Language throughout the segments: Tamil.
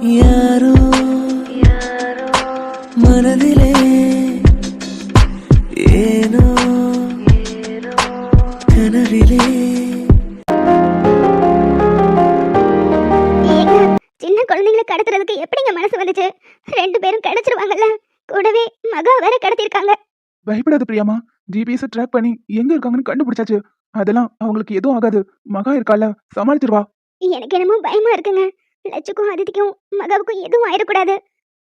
யாரோ மனதிலே ஏனோ கனவிலே. சின்ன குழந்தைங்களை கடத்துறதுக்கு எப்படிங்க மனசு வந்துச்சு? ரெண்டு பேரும் கிடைச்சிருவாங்கல்ல. கூடவே மகா வேற கடத்திருக்காங்க. பயப்படாத பிரியாமா. ஜிபிஎஸ் ட்ராக் பண்ணி எங்க இருக்காங்கன்னு கண்டுபிடிச்சாச்சு. அதெல்லாம் அவங்களுக்கு எதுவும் ஆகாது. மகா இருக்கால சமாளிச்சிருவா. எனக்கு என்னமோ பயமா இருக்குங்க. லட்சுக்கும் அதித்திக்கும் மகாவுக்கும் எதுவும் ஆயிடக்கூடாது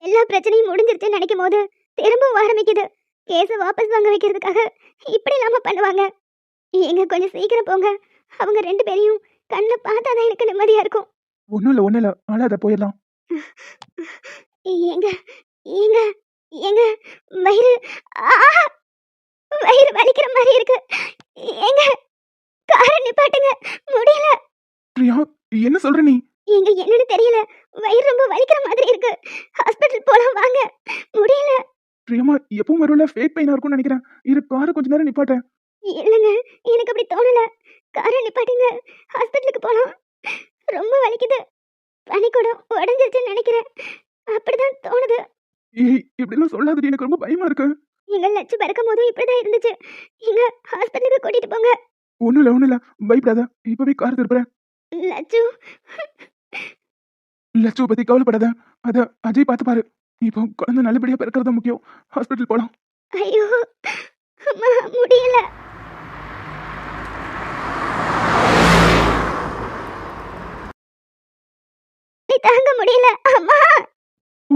எல்லா பிரச்சனையும் முடிஞ்சிருச்சுன்னு நினைக்கும் போது திரும்பவும் ஆரம்பிக்குது கேஸை வாபஸ் வாங்க வைக்கிறதுக்காக இப்படி இல்லாம பண்ணுவாங்க. ஏங்க கொஞ்சம் சீக்கிரம் போங்க. அவங்க ரெண்டு பேரையும் கண்ணில் பார்த்தாதான் எனக்கு நிம்மதியா இருக்கும். ஒண்ணும் இல்ல ஒண்ணும் இல்ல. அழாத போயிடலாம். ஏங்க ஏங்க ஏங்க வயிறு ஆ! வயிறு வலிக்கிற மாதிரி இருக்கு. ஏங்க காரை நிப்பாட்டுங்க. முடியல. பிரியா என்ன சொல்ற நீ? ஏங்க என்னன்னு தெரியல. வயிறு ரொம்ப வலிக்கிற மாதிரி இருக்கு. ஹாஸ்பிட்டல் போலாம் வாங்க. முடியல. பிரியமா எப்பவும் வரும்ல? ஃபேக் பெயினா இருக்கும்னு நினைக்கிறேன். இரு காரை கொஞ்ச நேரம் நிப்பாட்டேன். இல்லைங்க எனக்கு அப்படி தோணல. காரை நிப்பாட்டுங்க. ஹாஸ்பிட்டலுக்கு போலாம். ரொம்ப வலிக்குது. பனிக்கூடம் உடஞ்சிருச்சுன்னு நினைக்கிறேன். அப்படிதான் தோணுது. ஏய் இப்படிலாம் சொல்லாதடி. எனக்கு ரொம்ப பயமா இருக்கு. எங்க லட்சு பிறக்கும் போதும் இப்படிதான் இருந்துச்சு. எங்க ஹாஸ்பிட்டலுக்கு கூட்டிட்டு போங்க. ஒண்ணும் இல்ல ஒண்ணும் இல்ல. பயப்படாத. இப்பவே கார் திருப்புறேன். லட்சு லட்சுவை பத்தி கவலைப்படாத. அத அஜய் பார்த்து பாரு. இப்போ குழந்தை நல்லபடியா பிறக்கிறது முக்கியம். ஹாஸ்பிட்டல் போலாம். ஐயோ முடியல. தாங்க முடியல. அம்மா.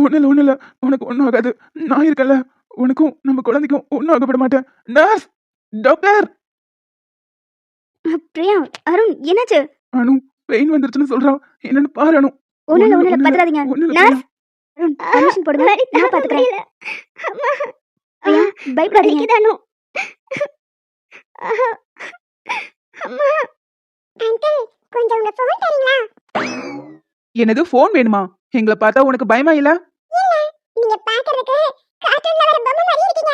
ஒண்ணும் இல்ல உனக்கு ஒண்ணும் ஆகாது. நான் இருக்கல உனக்கும் நம்ம குழந்தைக்கும் ஒண்ணும் ஆகப்பட மாட்டேன். நர்ஸ் டாக்டர் பிரியா அருண் என்னாச்சு? அனு பெயின் வந்துருச்சுன்னு சொல்றான். என்னன்னு பாரு அனு. ஒண்ணுல. பதறாதீங்க ஒண்ணும் இல்ல நர்ஸ் அருண் பர்மிஷன் போடுங்க. நான் பாத்துக்கிறேன் பிரியா பயப்படாதீங்க. அனு அம்மா. அங்கிள் கொஞ்சம் உங்க ஃபோன் தரீங்களா? என்னது ஃபோன் வேணுமா? எங்களை பார்த்தா உனக்கு பயமா இல்ல? நீங்க பாக்குறதுக்கு கார்ட்டூன்ல வர பொம்மை மாதிரி இருக்கீங்க.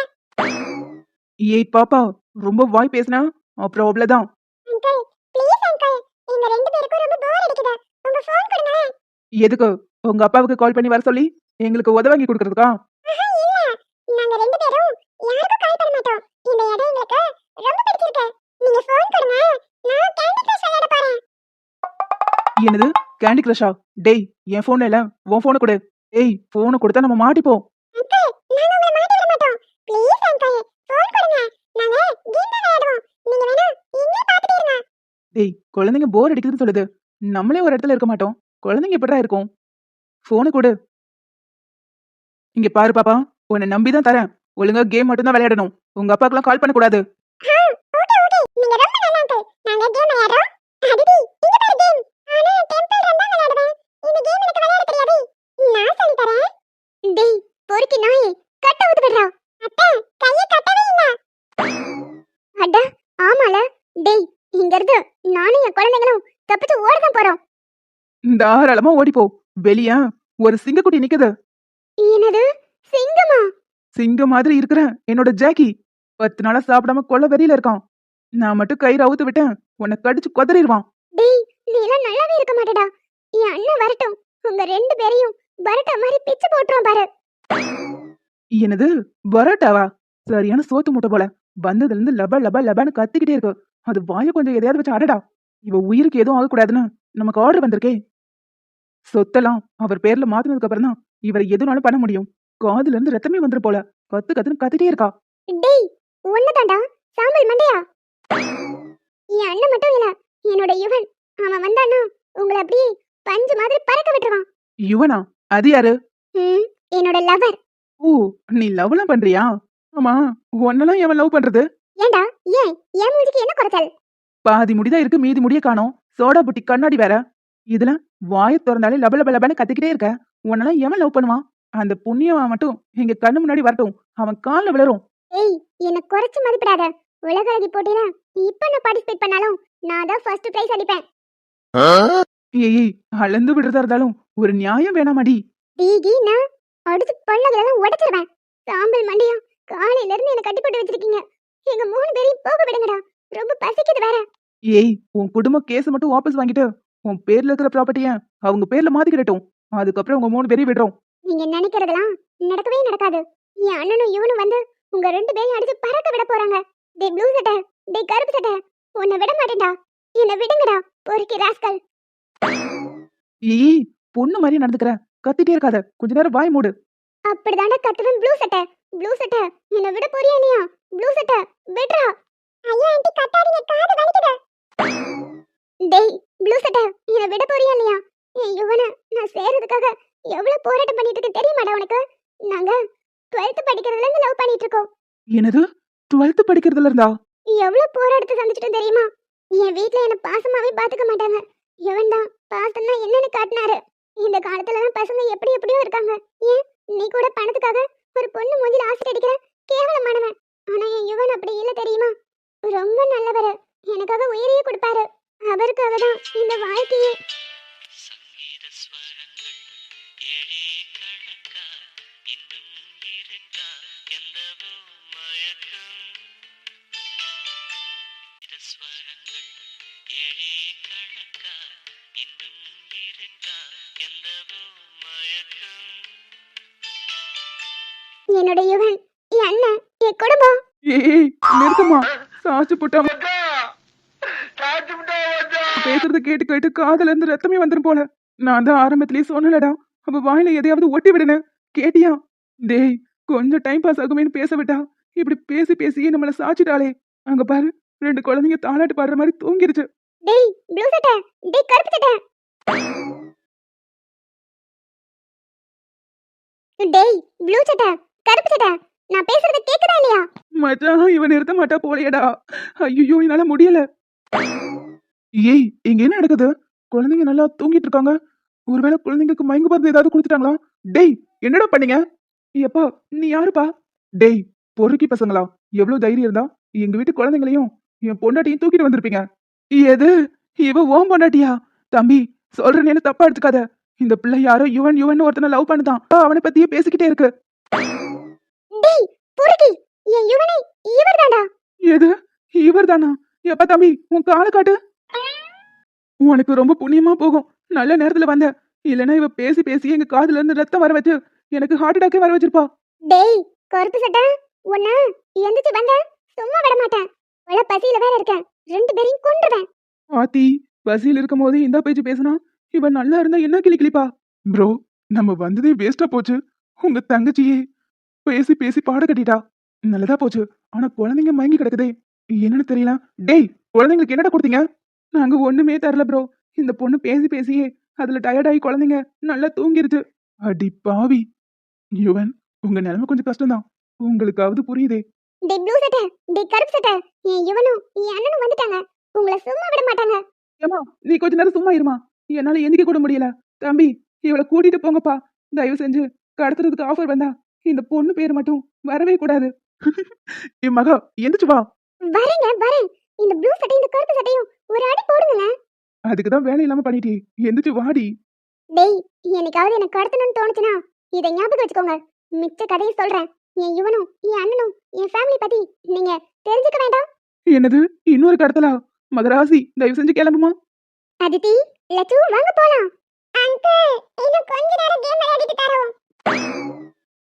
ஏய் பாப்பா ரொம்ப வாய் பேசினா? அப்புறம் அவ்வளவுதான். அங்கிள் ப்ளீஸ் அங்கிள் எங்க ரெண்டு பேருக்கும் ரொம்ப போர் அடிக்குது. உங்க ஃபோன் கொடுங்க எதுக்கு? உங்க அப்பாவுக்கு கால் பண்ணி வர சொல்லி எங்களுக்கு உதவாங்கி கொடுக்கறதுக்கா? இல்ல. நாங்க ரெண்டு பேரும் யாருக்கும் கால் பண்ண மாட்டோம். இந்த இடம் எங்களுக்கு ரொம்ப பிடிச்சிருக்கு. நீங்க ஃபோன் கொடுங்க. நான் கேண்டி கிரஷ் விளையாட போறேன். என்னது? கேண்டி கிரஷா டேய் என் போன்ல இல்ல. உன் போனை கொடு. ஏய் போனை கொடுத்தா நம்ம மாட்டிப்போம். டேய் குழந்தைங்க போர் அடிக்குதுன்னு சொல்லுது. நம்மளே ஒரு இடத்துல இருக்க மாட்டோம். குழந்தைங்க எப்படா இருக்கும்? போனை கொடு. இங்க பாரு பாப்பா உன்னை நம்பி தான் தரேன். ஒழுங்கா கேம் மட்டும் தான் விளையாடணும். உங்க அப்பாக்கெல்லாம் கால் பண்ணக்கூடாது. நாங்க விளையாடுறோம். கேம் நான் டேய் கட்ட அட ஆமால. டேய் இங்க இருந்து நானும் என் குழந்தைகளும் தப்பிச்சு தாராளமா ஓடிப்போ வெளியா ஒரு சிங்கக்குட்டி நிக்குது. என்னது? சிங்கமா? சிங்கம் மாதிரி இருக்கிற என்னோட ஜாக்கி. பத்து நாளா சாப்பிடாம கொள்ள வெறியில இருக்கான். நான் மட்டும் கயிறு அவுத்து விட்டேன். உன்னை கடிச்சு கொதறிடுவான். டேய் நீ எல்லாம் நல்லாவே இருக்க மாட்டடா. என் அண்ணன் வரட்டும். உங்க ரெண்டு பேரையும் வரட்ட மாதிரி பிச்சு போட்டுரும் பாரு. என்னது? பரோட்டாவா? சரியான சோத்து மூட்டை போல. வந்ததுல இருந்து லப லப லபன்னு கத்திக்கிட்டே இருக்கு. அது வாய கொஞ்சம் எதையாவது வச்சு அடடா. இவ உயிருக்கு எதுவும் ஆகக்கூடாதுன்னு நமக்கு ஆர்டர் வந்திருக்கே. சொத்தெல்லாம் அவர் பேர்ல மாத்தினதுக்கு அப்புறம் தான் இவரை எதுனாலும் பண்ண முடியும். காதுல இருந்து ரத்தமே வந்துரு போல. கத்து கத்துன்னு கத்திட்டே இருக்கா. டேய் ஒண்ணுதான்டா. சாம்பல் மண்டையா? என் அண்ணன் மட்டும் இல்ல என்னோட யுவன். அவன் வந்தானா உங்களை அப்படியே பஞ்சு மாதிரி பறக்க விட்டுருவான். இவனா அது யாரு? ம் என்னோட லவர் ஓ நீ லவ்லாம் பண்றியா? ஆமா உன்னெல்லாம் எவன் லவ் பண்றது? ஏன்டா ஏன்? என் மூஞ்சிக்கு என்ன குறைச்சல்? பாதி முடிதான் இருக்கு மீதி முடிய காணோம். சோடா புட்டி கண்ணாடி வேற. இதுல வாய திறந்தாலே லப லப லபன்னு கத்திக்கிட்டே இருக்க. உன்னெல்லாம் எவன் லவ் பண்ணுவான்? அந்த புண்ணியவன் மட்டும் எங்க கண்ணு முன்னாடி வரட்டும். அவன் கால்ல விழரும் ஏய் என்ன குறைச்சு மதிப்பிடாத. உலக அழகி போட்டியில இப்ப நான் பார்ட்டிசிபேட் பண்ணாலும் நான் தான் ஃபர்ஸ்ட் பிரைஸ் அடிப்பேன். ஏய் அளந்து விடுறதா இருந்தாலும் ஒரு நியாயம் வேணாமாடி. டீகி நான் அடுத்து பல்லகளெல்லாம் உடைச்சிருவேன். சாம்பல் மண்டையா காலையில இருந்து என்ன கட்டி போட்டு வச்சிருக்கீங்க. எங்க மூணு பேரையும் போக விடுங்கடா. ரொம்ப பசிக்குது வேற. ஏய் உன் குடும்ப கேஸ் மட்டும் வாபஸ் வாங்கிட்டு உன் பேர்ல இருக்கிற ப்ராப்பர்ட்டிய அவங்க பேர்ல மாத்திக்கிடட்டும். அதுக்கப்புறம் உங்க மூணு பேரையும் விடுறோம். நீங்க நினைக்கிறதெல்லாம் நடக்கவே நடக்காது. என் அண்ணனும் இவனும் வந்து உங்க ரெண்டு பேரையும் அடிச்சு பறக்க விட போறாங்க. டே ப்ளூ சட்டை டே கருப்பு சட்டை உன்னை விட மாட்டேன்டா. என்னை விடுங்கடா பொறுக்கி ராஸ்கல் ஏய் பொண்ணு மாதிரி நடந்துக்கிற. கத்திட்டே இருக்காத. கொஞ்ச நேரம் வாய் மூடு. அப்படிதாண்டா கத்துவன் ப்ளூ சட்டை. ப்ளூ சட்டை என்னை விட போறியா இல்லையா ப்ளூ சட்டை விட்றா. ஐயோ ஆண்டி கத்தாதீங்க காது வலிக்குது. டேய் ப்ளூ சட்டை என்னை விட போறியா இல்லையா? என் யுவனை நான் சேர்றதுக்காக எவ்வளவு போராட்டம் பண்ணிட்டு இருக்கேன் தெரியுமாடா உனக்கு? நாங்க 12th படிக்கிறதுல இருந்து லவ் பண்ணிட்டு இருக்கோம் என்னது? டுவெல்த் படிக்கிறதுல இருந்தா? எவ்வளவு போராட்டத்தை சந்திச்சிட்டோம் தெரியுமா? என் வீட்ல என்ன பாசமாவே பாத்துக்க மாட்டாங்க. இவன் தான் பாசம்னா என்னன்னு காட்டினாரு. இந்த காலத்துல தான் பசங்க எப்படி எப்படியோ இருக்காங்க. ஏன்? நீ கூட பணத்துக்காக ஒரு பொண்ணு மூஞ்சில ஆசிட் அடிக்கிற கேவலமானவன். ஆனா என் யுவன் அப்படி இல்ல தெரியுமா? ரொம்ப நல்லவர். எனக்காக உயிரையே கொடுப்பாரு. அவருக்காக தான் இந்த வாழ்க்கையே. என்னோட யுவன் என் அண்ணன் என் குடும்பம். ஏய் நிறுத்துமா சாச்சு புட்டாம பேசுறத கேட்டு கேட்டு காதுல இருந்து ரத்தமே வந்துரும் போல. நான் தான் ஆரம்பத்திலேயே சொன்னலடா அவ வாயில எதையாவது ஒட்டி விடுன. கேட்டியா? டேய் கொஞ்சம் டைம் பாஸ் ஆகுமேன்னு பேச விட்டா. இப்படி பேசி பேசியே நம்மள சாச்சிட்டாளே. அங்க பாரு ரெண்டு குழந்தைங்க தாலாட்டு பாடுற மாதிரி தூங்கிருச்சு. டேய் ப்ளூ சட்டை. டேய் கருப்பு சட்டை. டேய் ப்ளூ சட்டை. கருப்பு சட்டை. நான் பேசுறது கேக்குதா இல்லையா? மச்சான் இவன் நிறுத்த மாட்டா போலையடா. ஐயோ என்னால முடியல. ஏய் இங்க என்ன நடக்குது? குழந்தைங்க நல்லா தூங்கிட்டு இருக்காங்க ஒருவேளை குழந்தைங்களுக்கு மயங்கு மருந்து ஏதாவது கொடுத்துட்டாங்களா? டேய் என்னடா பண்ணீங்க? எப்பா நீ யாருப்பா? டேய் பொறுக்கி பசங்களா எவ்வளவு தைரியம் இருந்தா எங்க வீட்டு குழந்தைங்களையும் என் பொண்டாட்டியும் தூக்கிட்டு வந்திருப்பீங்க. எது? இவ ஓம் பொண்டாட்டியா? தம்பி சொல்றேன்னு தப்பா எடுத்துக்காத. இந்த பிள்ளை யாரோ யுவன் யுவன் ஒருத்தனை லவ் பண்ணுதான். அவனை பத்தியே பேசிக்கிட்டே இருக்கு. டேய் பொறுக்கி என் யுவனை இவர்தான்டா. எது? இவர் தானா எப்ப தம்பி உன் காலை காட்டு. உனக்கு ரொம்ப புண்ணியமா போகும். நல்ல நேரத்துல வந்த. இல்லனா இவ பேசி பேசி எங்க காதுல இருந்து ரத்தம் வர வச்சு எனக்கு ஹார்ட் அட்டாக்கே வர வச்சிருப்பா. டேய் கருப்பு சட்டை? உன்ன எந்திரிச்சு வந்த. சும்மா விட மாட்டேன். உள்ள பசியில வேற இருக்கேன். ரெண்டு பேரையும் கொன்றுவேன். ஆத்தி பசியில் இருக்கும் போது இந்த பேச்சு பேசினா இவன் நல்லா இருந்தா என்ன கிளி கிளிப்பா? ப்ரோ நம்ம வந்ததே வேஸ்டா போச்சு. உங்க தங்கச்சியே. பேசி பேசி பாட கட்டிட்டா. நல்லதா போச்சு. ஆனா குழந்தைங்க மயங்கி கிடக்குதே. என்னன்னு தெரியல. டேய் குழந்தைங்களுக்கு என்னடா கொடுத்தீங்க? நாங்க ஒண்ணுமே தரல ப்ரோ இந்த பொண்ணு பேசி பேசியே அதுல டயர்டாகி குழந்தைங்க நல்லா தூங்கிருச்சு. அடி பாவி. யுவன் உங்க நிலைமை கொஞ்சம் கஷ்டம்தான். உங்களுக்காவது புரியுதே. டேய் ப்ளூ சட்டை டேய் கருப்பு சட்டை என் யுவனும் என் அண்ணனும் வந்துட்டாங்க. உங்களை சும்மா விட மாட்டாங்க. ஏமா நீ கொஞ்ச நேரம் சும்மா இருமா. என்னால எந்திக்க கூட முடியல. தம்பி இவளை கூட்டிட்டு போங்கப்பா. தயவு செஞ்சு கடத்துறதுக்கு ஆஃபர் வந்தா இந்த பொண்ணு பேர் மட்டும் வரவே கூடாது. என் மகா எந்திரிச்சு வா. வரேங்க வரேன். இந்த ப்ளூ சட்டையும் இந்த கருப்பு சட்டையும் ஒரு அடி போடுங்களேன் அதுக்கு தான் வேலை இல்லாம பண்ணிட்டே எந்திரிச்சு வாடி. டேய் என்னைக்காவது எனக்கு கடத்தணும்னு தோணுச்சுன்னா இதை ஞாபகம் வச்சுக்கோங்க. மிச்ச கதையை சொல்றேன். என் யுவனும் என் அண்ணனும் என் ஃபேமிலி பத்தி நீங்க தெரிஞ்சுக்க வேண்டாம்? என்னது? இன்னொரு கடத்தலா? மகராசி தயவு செஞ்சு கிளம்புமா? அதித்தி லட்சு வாங்க போலாம். அங்கிள் இன்னும் கொஞ்ச நேரம் கேம் விளையாடிட்டு தரோம்.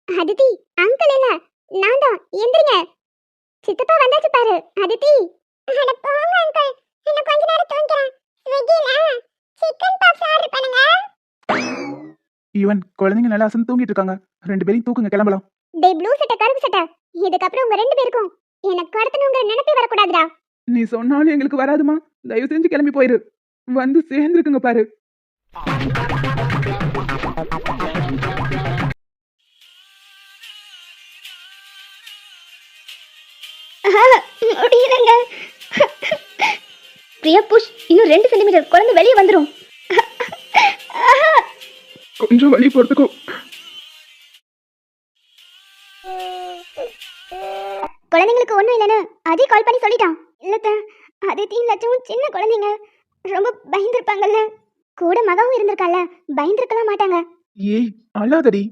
அதித்தி அங்கிள் இல்ல. நான் தான். எந்திரிங்க. சித்தப்பா வந்தாச்சு பாரு அதித்தி. ஈவன் குழந்தைங்க நல்லா அசந்து தூங்கிட்டு இருக்காங்க. ரெண்டு பேரையும் தூக்குங்க கிளம்பலாம். டே ப்ளூ சட்டை கருப்பு சட்டை. இதுக்கப்புறம் உங்க ரெண்டு பேருக்கும். எனக்கு கடத்தணுங்கிற நினைப்பே வரக்கூடாதுடா. நீ சொன்னாலும் எங்களுக்கு வராதுமா. தயவு செஞ்சு கிளம்பி போயிரு. வந்து சேர்ந்துருக்குங்க பாரு. முடியலங்க. பிரியா புஷ். இன்னும் ரெண்டு சென்டிமீட்டர் குழந்தை வெளியே வந்துடும் கொஞ்சம் வழி பொறுத்துக்கோ குழந்தைங்களுக்கு ஒன்றும் இல்லைன்னு அதே கால் பண்ணி சொல்லிட்டான். இல்லத்த அதித்தியும் லட்சமும் சின்ன குழந்தைங்க. ரொம்ப பயந்துருப்பாங்கல்ல. கூட மகவும் இருந்திருக்கால பயந்துருக்கலாம் மாட்டாங்க. ஏய் அழாதடி.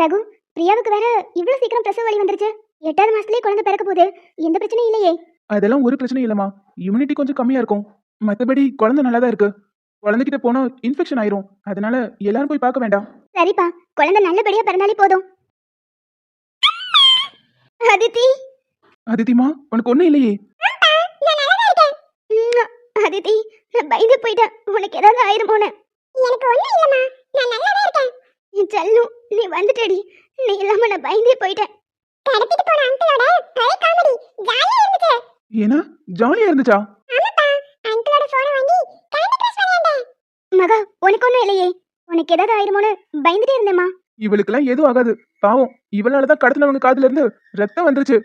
ரகு பிரியாவுக்கு வேற இவ்வளவு சீக்கிரம் பிரசவ வலி வந்துருச்சு. எட்டாவது மாசத்துலயே குழந்தை பிறக்க போகுது. எந்த பிரச்சனையும் இல்லையே. அதெல்லாம் ஒரு பிரச்சனையும் இல்லம்மா. இம்யூனிட்டி கொஞ்சம் கம்மியா இருக்கும். மத்தபடி குழந்தை நல்லா தான் இருக்கு. குழந்தைகிட்ட போனா இன்ஃபெக்ஷன் ஆயிரும். அதனால எல்லாரும் போய் பார்க்க வேண்டாம். சரிப்பா. குழந்தை நல்லபடியா பிறந்தாலே போதும். அதித்தி. அதித்திமா உனக்கு ஒண்ணும் இல்லையே. ம்ம். அதித்தி நான் பயந்து போயிட்டேன். உனக்கு ஏதாவது ஆயிருமோன்னு. எனக்கு ஒண்ணும் இல்லம்மா. நான் நல்லா தான் இருக்கேன். என் செல்லும் நீ வந்துட்டடி. நீ இல்லாம நான் பயந்தே போயிட்டேன். கடத்திட்டு போன அங்கிளோட பழைய காமெடி ஜாலியா இருந்துச்சு. ஏன்னா ஜாலியா இருந்துச்சா? மகா உனக்கு ஒண்ணும் இல்லையே. உனக்கு ஏதாவது ஆயிருமோன்னு பயந்துட்டே இருந்தேம்மா. இவளுக்கெல்லாம் எதுவும் ஆகாது. பாவம் இவளாலதான் கடத்தினவங்க காதுல இருந்து ரத்தம் வந்துருச்சு.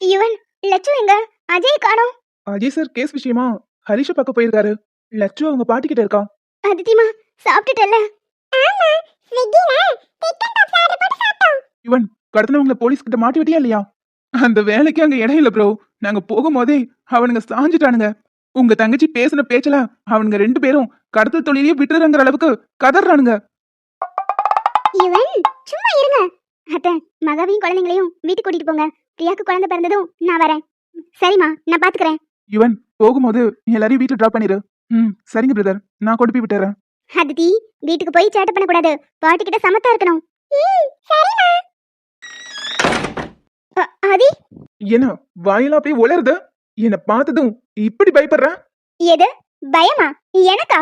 இவன் லட்சு எங்க? அஜய் காணோம். அஜய் சார் கேஸ் விஷயமா ஹரிஷ பார்க்க போயிருக்காரு. லட்சு அவங்க பாட்டி கிட்ட இருக்கா? அதித்திமா சாப்பிட்டுட்டல இவன் கடத்தினவங்கள போலீஸ் கிட்ட மாட்டி விட்டியா இல்லையா? அந்த வேலைக்கு அங்க இடம் இல்ல ப்ரோ நாங்க போகும்போதே அவனுங்க சாஞ்சிட்டானுங்க. உங்க தங்கச்சி பேசின பேச்சல அவனுங்க ரெண்டு பேரும் கடத்தல் தொழிலையே விட்டுறங்கிற அளவுக்கு கதறானுங்க. இவன் சும்மா இருங்க. அத்தை மகாவையும் குழந்தைங்களையும் வீட்டுக்கு கூட்டிட்டு போங்க. பிரியாக்கு குழந்தை பிறந்ததும் நான் வரேன். சரிம்மா நான் பாத்துக்கிறேன். இவன் போகும்போது எல்லாரையும் வீட்டுல டிராப் பண்ணிரு. ம் சரிங்க பிரதர் நான் கொண்டு போய் விட்டுறேன். அதித்தி வீட்டுக்கு போய் சேட்டை பண்ணக்கூடாது. பாட்டி கிட்ட சமத்தா இருக்கணும். சரிம்மா. ஆதி? என்ன வாயில அப்படியே உளருது என்னை பார்த்ததும் இப்படி பயப்படுற? எது? பயமா? எனக்கா?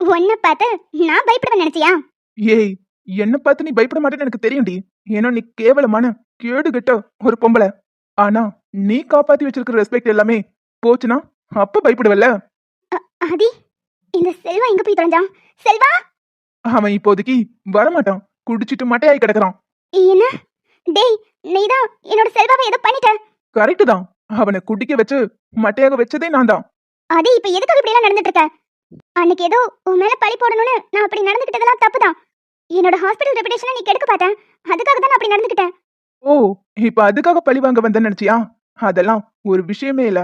உன்னை பார்த்து நான் பயப்படுவேன் நினைச்சியா? ஏய் என்ன பார்த்து நீ பயப்பட மாட்டேன்னு எனக்கு தெரியும்டி. ஏன்னா நீ கேவலமான கேடு கெட்ட ஒரு பொம்பளை. ஆனா நீ காப்பாத்தி வச்சிருக்கிற ரெஸ்பெக்ட் எல்லாமே போச்சுன்னா அப்ப பயப்படுவல்ல. ஆதி இந்த செல்வா எங்க போய் தொலைஞ்சான்? செல்வா? அவன் இப்போதைக்கு வரமாட்டான். குடிச்சிட்டு மட்டையாய் கிடக்குறான். என்ன? டேய் நீதான். என்னோட செல்வாவை ஏதோ பண்ணிட்ட. கரெக்டு தான். அவனை குடிக்க வச்சு மட்டையாக வச்சதே நான் தான். அது இப்ப எதுக்காக இப்படி எல்லாம் நடந்துட்டு இருக்க அன்னைக்கு ஏதோ உன் மேல பழி போடணும்னு நான் அப்படி நடந்துக்கிட்டதெல்லாம் தப்புதான். என்னோட ஹாஸ்பிடல் ரெபுடேஷனை நீ கெடுக்க பார்த்தேன். அதுக்காக தான் அப்படி நடந்துக்கிட்டேன் ஓ இப்ப அதுக்காக பழி வாங்க வந்தேன்னு நினைச்சியா? அதெல்லாம் ஒரு விஷயமே இல்ல.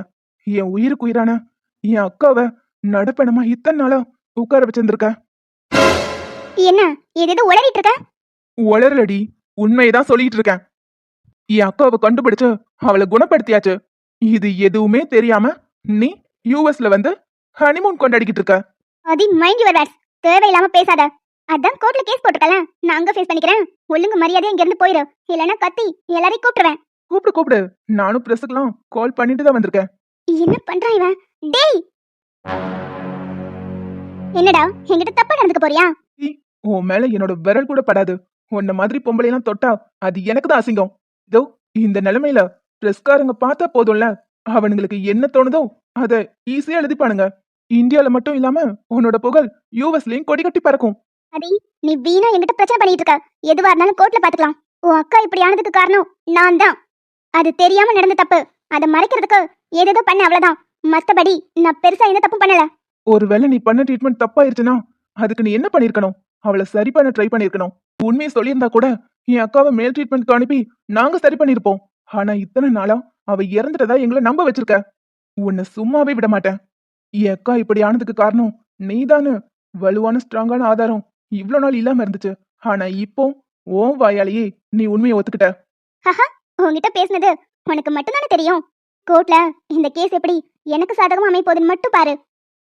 என் உயிருக்கு உயிரான என் அக்காவை நடப்பணமா இத்தனை நாளா உட்கார வச்சிருந்திருக்க? என்ன ஏதேதோ உளறிட்டு இருக்க? உளறலடி. உண்மையதான் சொல்லிட்டு இருக்கேன் என் அக்காவை கண்டுபிடிச்சு அவளை குணப்படுத்தியாச்சு. இது எதுவுமே தெரியாம நீ யூஎஸ்ல வந்து ஹனிமூன் கொண்டாடிக்கிட்டு இருக்க அதி மைண்ட் யுவர் வேர்ட்ஸ் தேவையில்லாம பேசாத. அதான் கோர்ட்ல கேஸ் போட்டுக்கல நான் அங்க ஃபேஸ் பண்ணிக்கிறேன். ஒழுங்கு மரியாதையா இங்க இருந்து போயிரு. இல்லைன்னா கத்தி எல்லாரையும் கூப்பிட்டுருவேன். கூப்பிடு கூப்பிடு. நானும் பிரஸுக்கெல்லாம் கால் பண்ணிட்டு தான் வந்திருக்கேன். என்ன பண்றான் இவன் டேய்! என்னடா என்கிட்ட தப்பா நடந்துக்க போறியா? உன் மேல என்னோட விரல் கூட படாது. உன்ன மாதிரி பொம்பளையெல்லாம் தொட்டா அது எனக்கு தான் அசிங்கம். இதோ இந்த நிலைமையில பிரஸ்காரங்க பார்த்தா போதும்ல? அவனுங்களுக்கு என்ன தோணுதோ அத ஈஸியா எழுதிப்பானுங்க. இந்தியால மட்டும் இல்லாம உன்னோட புகழ் யூஎஸ்லயும் கொடி கட்டி பறக்கும். அடி நீ வீணா என்கிட்ட பிரச்சனை பண்ணிட்டு இருக்க. எதுவா இருந்தாலும் கோர்ட்ல பாத்துக்கலாம். உன் அக்கா இப்படி ஆனதுக்கு காரணம் நான் தான். அது தெரியாம நடந்த தப்பு. அதை மறைக்கிறதுக்கு ஏதேதோ பண்ண அவ்வளவுதான். மத்தபடி நான் பெருசா எந்த தப்பும் பண்ணல. ஒருவேளை நீ பண்ண ட்ரீட்மெண்ட் தப்பாயிருச்சுன்னா அதுக்கு நீ என்ன பண்ணிருக்கணும் அவளை சரி பண்ண ட்ரை பண்ணிருக்கணும் உண்மையை சொல்லியிருந்தா கூட என் அக்காவை மேல் ட்ரீட்மெண்ட்க்கு அனுப்பி நாங்க சரி பண்ணிருப்போம் ஆனா இத்தனை நாளா அவ இறந்துட்டதா எங்களை நம்ப வச்சிருக்க. உன்னை சும்மாவே விட மாட்டேன். என் அக்கா இப்படி ஆனதுக்கு காரணம் நீதானு. வலுவான ஸ்ட்ராங்கான ஆதாரம் இவ்ளோ நாள் இல்லாம இருந்துச்சு. ஆனா இப்போ ஓன் வாயாலேயே நீ உண்மையை ஒத்துக்கிட்ட. உன்கிட்ட பேசுனது உனக்கு மட்டும்தானே தெரியும். கோர்ட்ல இந்த கேஸ் எப்படி எனக்கு சாதகமா அமைய போகுதுன்னு மட்டும் பாரு.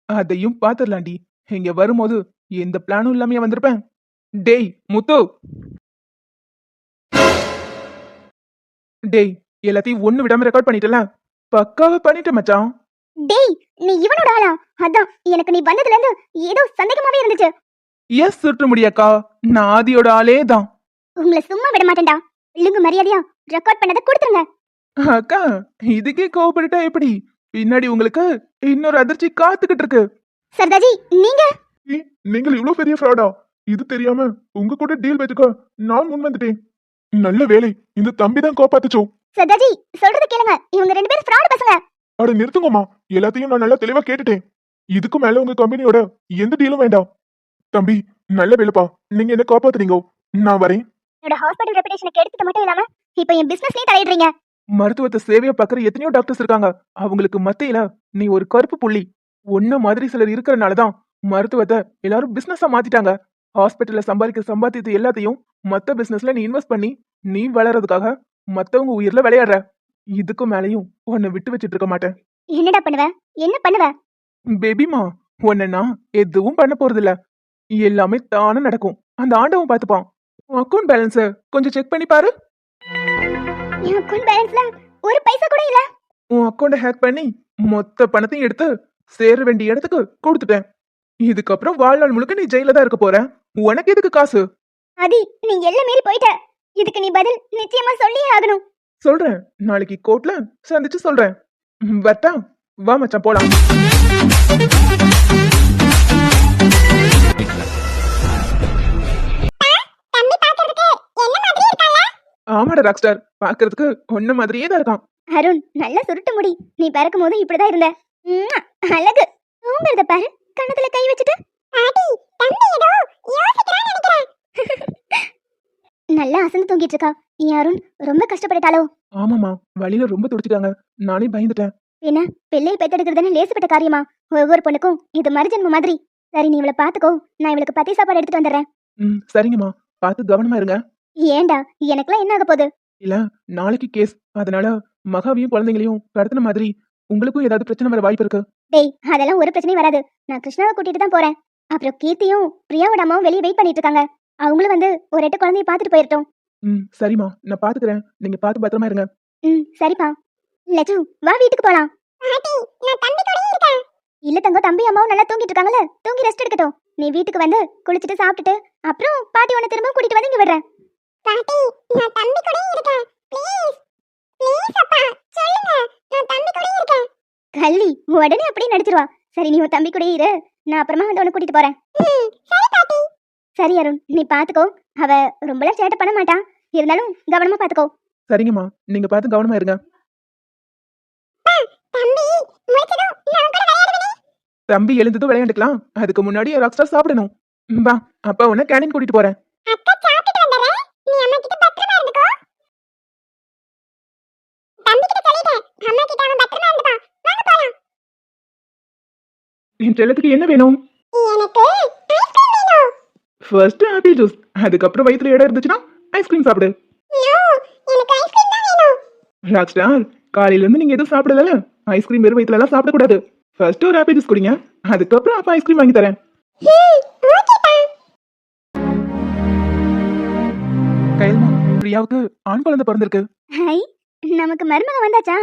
அதையும் பாத்துடலாண்டி இங்க வரும்போது எந்த பிளானும் இல்லாம வந்திருப்பேன். டேய் முத்து. டேய் எல்லாத்தையும் ஒண்ணு விடாம ரெக்கார்ட் பண்ணிட்டல. பக்காவா பண்ணிட்ட மச்சான். டேய் நீ இவனோட ஆளா? அதான் எனக்கு நீ வந்ததுல இருந்து ஏதோ சந்தேகமாவே இருந்துச்சு. எஸ் சுற்று முடியாக்கா நான் ஆதியோட ஆளே தான். உங்களை சும்மா விட மாட்டேன்டா. இல்லுங்க மரியாதையா ரெக்கார்ட் பண்ணதை கொடுத்துருங்க. அக்கா இதுக்கே கோவப்பட்டுட்டா எப்படி? பின்னாடி உங்களுக்கு இன்னொரு அதிர்ச்சி காத்துக்கிட்டு இருக்கு. சர்தாஜி நீங்க? நீங்கள் இவ்ளோ பெரிய ஃப்ராடா இது தெரியாம உங்க கூட டீல் வச்சுக்க நான் முன் வந்துட்டேன். நல்ல வேலை இந்த தம்பி தான் காப்பாத்துச்சோ. சர்தாஜி சொல்றது கேளுங்க. இவங்க ரெண்டு பேரும் ஃப்ராட் பசங்க. அட நிறுத்துங்கம்மா. எல்லாத்தையும் நான் நல்லா தெளிவா கேட்டுட்டேன். இதுக்கு மேல உங்க கம்பெனியோட எந்த டீலும் வேண்டாம். தம்பி நல்ல வேலைப்பா நீங்க என்ன காப்பாத்துறீங்க. நான் வரேன். என்னோட ஹாஸ்பிடல் ரெputation கெடுத்துட்டு மட்டும் இல்லாம இப்போ என் பிசினஸ்லயே தலையிடுறீங்க. மருத்துவத்தை சேவையா பார்க்குற எத்தனையோ டாக்டர்ஸ் இருக்காங்க. அவங்களுக்கு மத்தியில நீ ஒரு கருப்பு புள்ளி. உன்ன மாதிரி சிலர் இருக்கிறனாலதான் மருத்துவத்தை எல்லாரும் பிசினஸா மாத்திட்டாங்க. ஹாஸ்பிட்டல்ல சம்பாதிக்கிற சம்பாத்தியத்தை எல்லாத்தையும் மத்த பிசினஸ்ல நீ இன்வெஸ்ட் பண்ணி நீ வளர்றதுக்காக மத்தவங்க உயிர்ல விளையாடுற. இதுக்கும் மேலையும் உன்னை விட்டு வச்சிட்டு இருக்க மாட்டேன். என்னடா பண்ணுவ? என்ன பண்ணுவ? பேபிமா உன்னை நான் எதுவும் பண்ண போறதில்ல. எல்லாமே தானே நடக்கும். அந்த ஆண்டவன் பார்த்துப்பான். உன் அக்கௌண்ட் பேலன்ஸ கொஞ்சம் செக் பண்ணி பாரு. என் அக்கௌண்ட் பேலன்ஸ்ல ஒரு பைசா கூட இல்ல. உன் அக்கௌண்ட்டை ஹேக் பண்ணி மொத்த பணத்தையும் எடுத்து சேர வேண்டிய இடத்துக்கு கொடுத்துட்டேன். இதுக்கப்புறம் வாழ்நாள் முழுக்க நீ ஜெயில தான் இருக்க போற. உனக்கு எதுக்கு காசு? ஆதி நீ எல்லாம் மீறி போயிட்ட. இதுக்கு நீ பதில் நிச்சயமா சொல்லியே ஆகணும். சொல்றேன். நாளைக்கு கோர்ட்ல சந்திச்சு சொல்றேன். ம், வரட்டா? வா மச்சான் போலாம். ஆமாடா ராக் ஸ்டார் பாக்குறதுக்கு ஒன்ன மாதிரியே தான் இருக்கான். அருண் நல்ல சுருட்டு முடி. நீ பிறக்கும் போது இப்படிதான் இருந்த. அழகு. தூங்குறத பாரு. கண்ணத்துல கை வச்சுட்டு நல்லா அசந்து தூங்கிட்டு இருக்கா. என் அருண் ரொம்ப கஷ்டப்பட்டுட்டாளோ? ஆமாமா வழியில ரொம்ப துடிச்சிட்டாங்க. நானே பயந்துட்டேன். என்ன பிள்ளையை பெத்தெடுக்கிறதுன்னு லேசுப்பட்ட காரியமா? ஒவ்வொரு பொண்ணுக்கும் இது மறுஜன்ம மாதிரி. சரி நீ இவளை பாத்துக்கோ நான் இவளுக்கு பத்தி சாப்பாடு எடுத்துட்டு வந்துடுறேன். ம் சரிங்கம்மா. பார்த்து கவனமா இருங்க. ஏன்டா எனக்கெல்லாம் என்ன ஆக போகுது? இல்ல நாளைக்கு கேஸ். அதனால மகாவையும் குழந்தைங்களையும் கடத்தின மாதிரி உங்களுக்கும் ஏதாவது பிரச்சனை வர வாய்ப்பு இருக்கு? டேய் அதெல்லாம் ஒரு பிரச்சனையும் வராது. நான் கிருஷ்ணாவை கூட்டிட்டு தான் போறேன். அப்புறம் கீர்த்தியும் பிரியாவோட அம்மாவும் வெளியே வெயிட் பண்ணிட்டு இருக்காங்க. அவங்களும் வந்து ஒரு எட்டு குழந்தைய பார்த்துட்டு போயிரட்டும். ம் சரிம்மா. நான் பாத்துக்கிறேன் நீங்க பார்த்து பத்திரமா இருங்க. ம் சரிப்பா. லெஜு வா வீட்டுக்கு போலாம். பாட்டி நான் தம்பி கூட இருக்கேன். இல்ல தங்கம் தம்பி அம்மாவும் நல்லா தூங்கிட்டு இருக்காங்கல்ல? தூங்கி ரெஸ்ட் எடுக்கட்டும். நீ வீட்டுக்கு வந்து குளிச்சிட்டு சாப்பிட்டுட்டு அப்புறம் பாட்டி உன்னை திரும்ப கூட்டிட்டு வந்து இங்க விடுறேன். பாட்டி நான் தம்பி கூட இருக்கேன். ப்ளீஸ் ப்ளீஸ் அப்பா. சொல்லுங்க நான் தம்பி கூட இருக்கேன். கள்ளி உடனே அப்படியே நடிச்சிருவா. சரி நீ உன் தம்பி கூட இரு. நான் அப்புறமா வந்து உன்னை கூட்டிட்டு போறேன். சரி பாட்டி. சரி அருண் நீ பாத்துக்கோ. அவ ரொம்பலாம் சேட்டை பண்ண மாட்டான் இருந்தாலும் கவனமா பாத்துக்கோ. சரிங்கம்மா நீங்க பார்த்து கவனமா இருங்க. தம்பி முடிச்சதும் நான் கூட விளையாடுவேனே. தம்பி எழுந்ததும் விளையாண்டுக்கலாம். அதுக்கு முன்னாடி ராக் ஸ்டார் சாப்பிடணும். வா அப்பா உன்னை கேண்டீன் கூட்டிட்டு போறேன் அக்கா சாப்பிட்டுட்டு வந்துடுறேன் நீ அம்மா கிட்ட பத்திரமா இருந்துக்கோ தம்பி கிட்ட சொல்லிட்டேன் அம்மா கிட்ட அவன் பத்திரமா இருந்துப்பான் வாங்க போலாம் என் செல்லத்துக்கு என்ன வேணும்? ஃபர்ஸ்ட் ஆப்பிள் ஜூஸ் அதுக்கப்புறம் வயித்துல இடம் இருந்துச்சுன்னா ஐஸ்கிரீம் சாப்பிடு. ராக் ஸ்டார் காலையில இருந்து நீங்க எதுவும் சாப்பிடல ஐஸ்கிரீம் வெறும் வயித்துல எல்லாம் சாப்பிடக்கூடாது. ஃபர்ஸ்ட் ஒரு ஆப்பிள் ஜூஸ் குடிங்க. அதுக்கப்புறம் அப்பா ஐஸ்கிரீம் வாங்கி தரேன். கைல்மா பிரியாவுக்கு ஆண் குழந்தை பிறந்திருக்கு. ஹை நமக்கு மருமக வந்தாச்சா?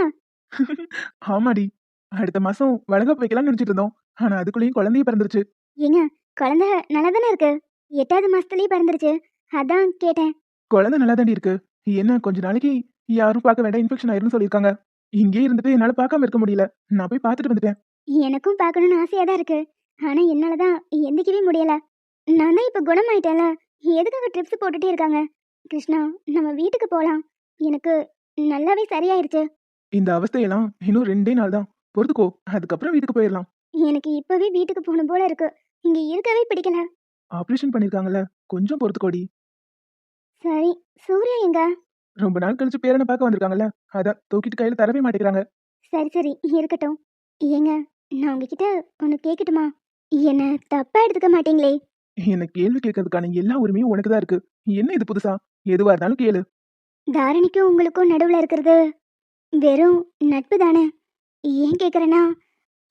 ஆமாடி. அடுத்த மாசம் வளர்க்க வைக்கலாம்னு நினைச்சிட்டு இருந்தோம். ஆனா அதுக்குள்ளேயும் குழந்தைய பிறந்துருச்சு. ஏங்க குழந்தை நல்லா தானே இருக்கு? எட்டாவது மாசத்துலயே பிறந்துருச்சு. அதான் கேட்டேன். குழந்தை நல்லா இருக்கு. என்ன கொஞ்ச நாளைக்கு யாரும் பார்க்க வேண்டாம் இன்ஃபெக்ஷன் ஆயிரும்னு சொல்லியிருக்காங்க. இங்கேயே இருந்துட்டு என்னால பார்க்காம இருக்க முடியல. நான் போய் பார்த்துட்டு வந்துட்டேன். எனக்கும் பார்க்கணும்னு ஆசையா தான் இருக்கு. ஆனா என்னால தான் எந்திக்கவே முடியல. நான் தான் இப்ப குணமாயிட்டேன்ல. எதுக்காக ட்ரிப்ஸ் போட்டுட்டே இருக்காங்க? கிருஷ்ணா நம்ம வீட்டுக்கு போலாம். எனக்கு நல்லாவே சரியாயிருச்சு. இந்த அவஸ்தையெல்லாம் இன்னும் ரெண்டே நாள் தான் பொறுத்துக்கோ. அதுக்கப்புறம் வீட்டுக்கு போயிடலாம். எனக்கு இப்பவே வீட்டுக்கு போகணும் போல இருக்கு. இங்க இருக்கவே பிடிக்கல. ஆப்ரேஷன் பண்ணிருக்காங்கல்ல. கொஞ்சம் பொறுத்துக்கோடி. சரி சூர்யா எங்க? ரொம்ப நாள் கழிச்சு பேரனை பார்க்க வந்திருக்காங்கல்ல. அதான் தூக்கிட்டு கையில தரவே மாட்டேங்கிறாங்க. சரி சரி இருக்கட்டும். ஏங்க நான் உங்ககிட்ட ஒன்று கேட்கட்டுமா என்ன தப்பா எடுத்துக்க மாட்டீங்களே? என்ன கேள்வி கேட்கறதுக்கான எல்லா உரிமையும் உனக்கு தான் இருக்கு. என்ன இது புதுசா? எதுவா இருந்தாலும் கேளு. தாரணிக்கும் உங்களுக்கும் நடுவில் இருக்கிறது வெறும் நட்பு தானே? ஏன் கேட்குறேன்னா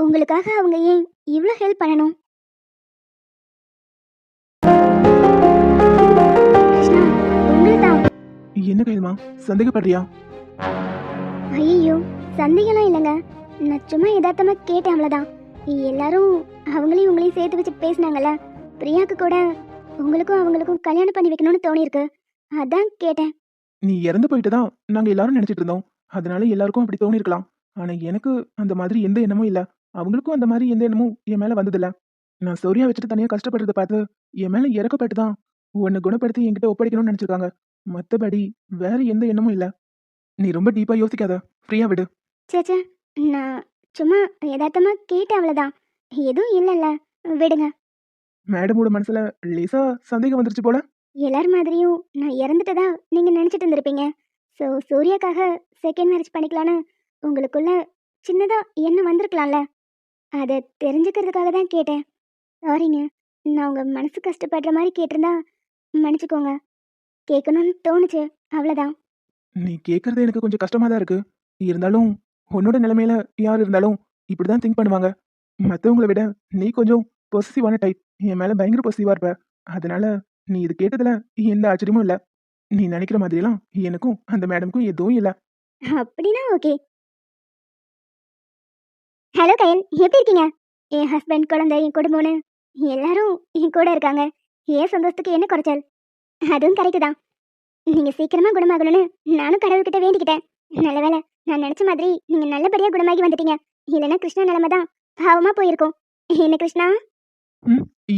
உங்களுக்காக அவங்க ஏன் இவ்வளோ ஹெல்ப் பண்ணணும்? என்ன கைல்மா சந்தேகப்படுறியா? ஐயோ சந்தேகம்லாம் இல்லைங்க. நான் சும்மா யதார்த்தமா கேட்டேன் அவ்வளோதான் எல்லாரும் அவங்களையும் உங்களையும் சேர்த்து வச்சு பேசினாங்கல்ல. பிரியாக்கு கூட உங்களுக்கும் அவங்களுக்கும் கல்யாணம் பண்ணி வைக்கணும்னு தோணியிருக்கு. அதான் கேட்டேன். நீ இறந்து போயிட்டு தான் நாங்க எல்லாரும் நினைச்சிட்டு இருந்தோம். அதனால எல்லாருக்கும் அப்படி தோணிருக்கலாம் ஆனா எனக்கு அந்த மாதிரி எந்த எண்ணமும் இல்ல. அவங்களுக்கும் அந்த மாதிரி எந்த எண்ணமும் என் மேல வந்ததில்ல. நான் சௌரியா வச்சுட்டு தனியா கஷ்டப்படுறத பார்த்து என் மேல இறக்கப்பட்டு தான் உன்னை குணப்படுத்தி என்கிட்ட ஒப்படைக்கணும்னு நினைச்சிருக்காங்க. மத்தபடி வேற எந்த எண்ணமும் இல்ல. நீ ரொம்ப டீப்பா யோசிக்காத. ஃப்ரீயா விடு. சேச்சே நான் சும்மா யதார்த்தமா கேட்டேன் அவ்வளோதான் எதுவும் இல்லைல்ல. விடுங்க. மேடமோட மனசுல லேசா சந்தேகம் வந்துருச்சு போல. எல்லார் மாதிரியும் நான் இறந்துட்டதா நீங்க நினைச்சிட்டு இருந்திருப்பீங்க. ஸோ சூர்யாக்காக செகண்ட் மேரேஜ் பண்ணிக்கலான்னு உங்களுக்குள்ள சின்னதா எண்ணம் வந்திருக்கலாம்ல. அதை தெரிஞ்சுக்கிறதுக்காக தான் கேட்டேன். சாரிங்க நான் உங்க மனசு கஷ்டப்படுற மாதிரி கேட்டிருந்தா மன்னிச்சுக்கோங்க. கேட்கணும்னு தோணுச்சு. அவ்வளோதான் நீ கேக்குறது எனக்கு கொஞ்சம் கஷ்டமா தான் இருக்கு. இருந்தாலும் உன்னோட நிலைமையில யார் இருந்தாலும் இப்படிதான் திங்க் பண்ணுவாங்க. மத்தவங்கள விட நீ கொஞ்சம் பொசிசிவான டைப் என் மேல பயங்கர பொசிசிவா இருப்ப. அதனால நீ இது கேட்டதுல எந்த ஆச்சரியமும் இல்ல. நீ நினைக்கிற மாதிரிலாம் எனக்கும் அந்த மேடம்க்கும் எதுவும் இல்ல. அப்படின்னா ஓகே ஹலோ கயல் எப்படி இருக்கீங்க? என் ஹஸ்பண்ட் குழந்தை என் குடும்பம்னு. எல்லாரும் என் கூட இருக்காங்க. ஏன் சந்தோஷத்துக்கு என்ன குறைச்சல்? அதுவும் கரெக்டு தான். நீங்க சீக்கிரமா குணமாகணும்னு நானும் கடவுள்கிட்ட வேண்டிக்கிட்டேன். நல்ல வேளை நான் நினைச்ச மாதிரி நீங்க நல்லபடியா குணமாகி வந்துட்டீங்க. இல்லைன்னா கிருஷ்ணா நிலைமை தான் பாவமா போயிருக்கும். என்ன கிருஷ்ணா?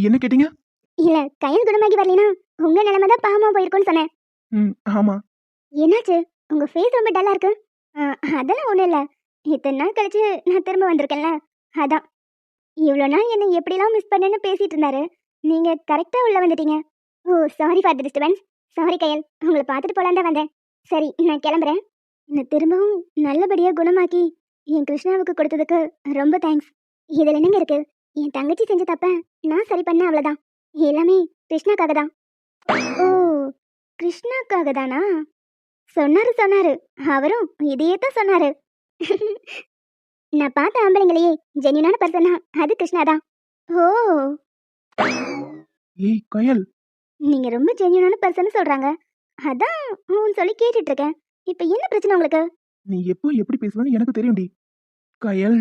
என்ன கேட்டீங்க? இல்ல கயல் குணமாகி வரலைனா உங்க நிலைமை தான் பாவமா போயிருக்கும்னு சொன்னேன். ம் ஆமா. என்னாச்சு? உங்க ஃபேஸ் ரொம்ப டல்லா இருக்கு. அதெல்லாம் ஒண்ணும் இல்ல. இத்தனை நாள் கழிச்சு நான் திரும்ப வந்திருக்கேன்ல? அதான். இவ்வளோ நாள் என்னை எப்படிலாம் மிஸ் பண்ணேன்னு பேசிட்டு இருந்தாரு. நீங்க கரெக்டா உள்ள வந்துட்டீங்க. ஓ sorry for the disturbance sorry கையல் உங்களை பார்த்துட்டு போலான் தான் வந்தேன். சரி நான் கிளம்புறேன். என்னை திரும்பவும் நல்லபடியாக குணமாக்கி என் கிருஷ்ணாவுக்கு கொடுத்ததுக்கு ரொம்ப தேங்க்ஸ் இதில் என்னங்க இருக்கு? என் தங்கச்சி செஞ்ச தப்ப நான் சரி பண்ண அவ்வளோதான் எல்லாமே கிருஷ்ணாக்காக தான். ஓ கிருஷ்ணாக்காக தானா? சொன்னாரு சொன்னாரு. அவரும் இதையே தான் சொன்னாரு. நான் பார்த்த ஆம்பளைங்களையே ஜென்யூனான பர்சனா அது கிருஷ்ணா தான். ஓ! ஏய் கயல். நீங்க ரொம்ப ஜென்யூனான பர்சன் சொல்றாங்க. அதான் ஊன்னு சொல்லி கேட்டுட்டு இருக்கேன் இப்போ என்ன பிரச்சனை உங்களுக்கு? நீ எப்போ எப்படி பேசுவேன்னு எனக்கு தெரியும்டி. கயல்.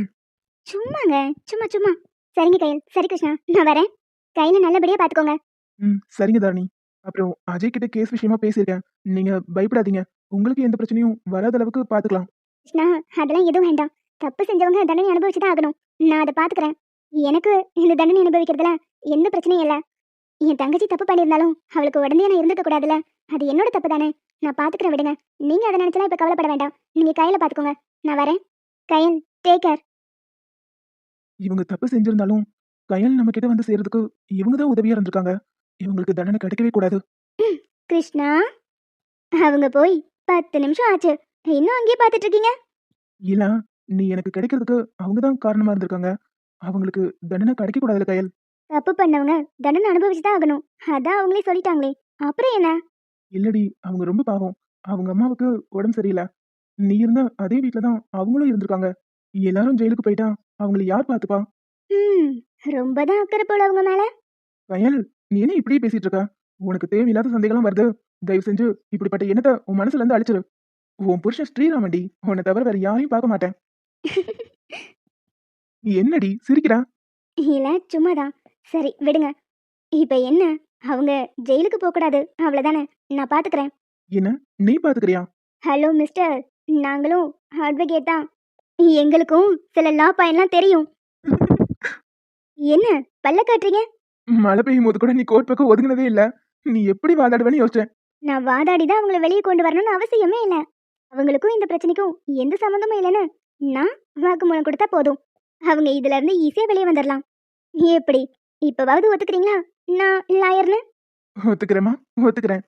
சும்மாங்க சும்மா சும்மா. சரிங்க கையல். சரி கிருஷ்ணா நான் வரேன். கையில நல்லபடியா பாத்துக்கோங்க ம் சரிங்க தாரணி. அப்புறம் அஜய் கிட்ட கேஸ் விஷயமா பேசியிருக்கேன். நீங்க பயப்படாதீங்க. உங்களுக்கு எந்த பிரச்சனையும் வராத அளவுக்கு பாத்துக்கலாம் கிருஷ்ணா அதெல்லாம் எதுவும் வேண்டாம். தப்பு செஞ்சவங்க தண்டனை அனுபவிச்சு தான் ஆகணும். நான் அதை பாத்துக்கிறேன். எனக்கு இந்த தண்டனை அனுபவிக்கிறதுல எந்த பிரச்சனையும் இல்லை. என் தங்கச்சி தப்பு பண்ணியிருந்தாலும் அவளுக்கு உடனே நான் இருந்திருக்க கூடாதுல அது என்னோட தப்பு தானே. நான் பாத்துக்கிறேன் விடுங்க. நீங்க அதை நினைச்சலாம் இப்ப கவலைப்பட வேண்டாம். நீங்க கையில பாத்துக்கோங்க. நான் வரேன். கையல் டேக் கேர் இவங்க தப்பு செஞ்சிருந்தாலும் கயல் நம்ம கிட்ட வந்து சேர்றதுக்கு இவங்க தான் உதவியா இருந்திருக்காங்க. இவங்களுக்கு தண்டனை கிடைக்கவே கூடாது. கிருஷ்ணா. அவங்க போய் பத்து நிமிஷம் ஆச்சு. இன்னும் அங்கேயே பார்த்துட்டு இருக்கீங்க இல்ல நீ எனக்கு கிடைக்கிறதுக்கு அவங்க தான் காரணமா இருந்திருக்காங்க. அவங்களுக்கு தண்டனை கிடைக்க கூடாதுல கயல். தப்பு பண்ணவங்க தண்டனை அனுபவிச்சு தான் ஆகணும். அதான் அவங்களே சொல்லிட்டாங்களே. அப்புறம் என்ன? இல்லடி அவங்க ரொம்ப பாவம். அவங்க அம்மாவுக்கு உடம்பு சரியில்லை. நீ இருந்த அதே வீட்ல தான் அவங்களும் இருந்திருக்காங்க. எல்லாரும் ஜெயிலுக்கு போயிட்டா அவங்களை யார் பாத்துப்பா ம் ரொம்ப தான் அக்கறை போல அவங்க மேல. கயல் நீ என்ன இப்படியே பேசிட்டு இருக்க உனக்கு தேவையில்லாத சந்தேகம்லாம் வருது. தயவு செஞ்சு இப்படிப்பட்ட எண்ணத்தை உன் மனசுல இருந்து அழிச்சிரு. உன் புருஷன் ஸ்ரீராமண்டி உன்னை தவிர வேற யாரையும் பார்க்க மாட்டேன். என்னடி? சிரிக்கிறா? இல்ல சும்மாதான். சரி விடுங்க. இப்ப என்ன? அவங்க ஜெயிலுக்கு போக கூடாது அவ்வளவுதானே? நான் பாத்துக்கிறேன். என்ன? நீ பாத்துக்கிறியா? ஹலோ மிஸ்டர் நாங்களும் அட்வொகேட் தான். எங்களுக்கும் சில லா பாயிண்ட்லாம் தெரியும். என்ன? பல்ல காட்டுறீங்க? மழை பெய்யும் போது கூட நீ கோர்ட் பக்கம் ஒதுங்கினதே இல்ல. நீ எப்படி வாதாடுவேன்னு யோசிச்சேன். நான் வாதாடி தான் அவங்கள வெளியே கொண்டு வரணும்னு அவசியமே இல்லை. அவங்களுக்கும் இந்த பிரச்சனைக்கும் எந்த சம்மந்தமும் இல்லைன்னு நான் வாக்குமூலம் கொடுத்தா போதும். அவங்க இதுல இருந்து ஈஸியா வெளியே வந்துடலாம் எப்படி? இப்பவாவது ஒத்துக்கிறீங்களா? நான் லாயர்னு? ஒத்துக்கிறேம்மா ஒத்துக்கிறேன்.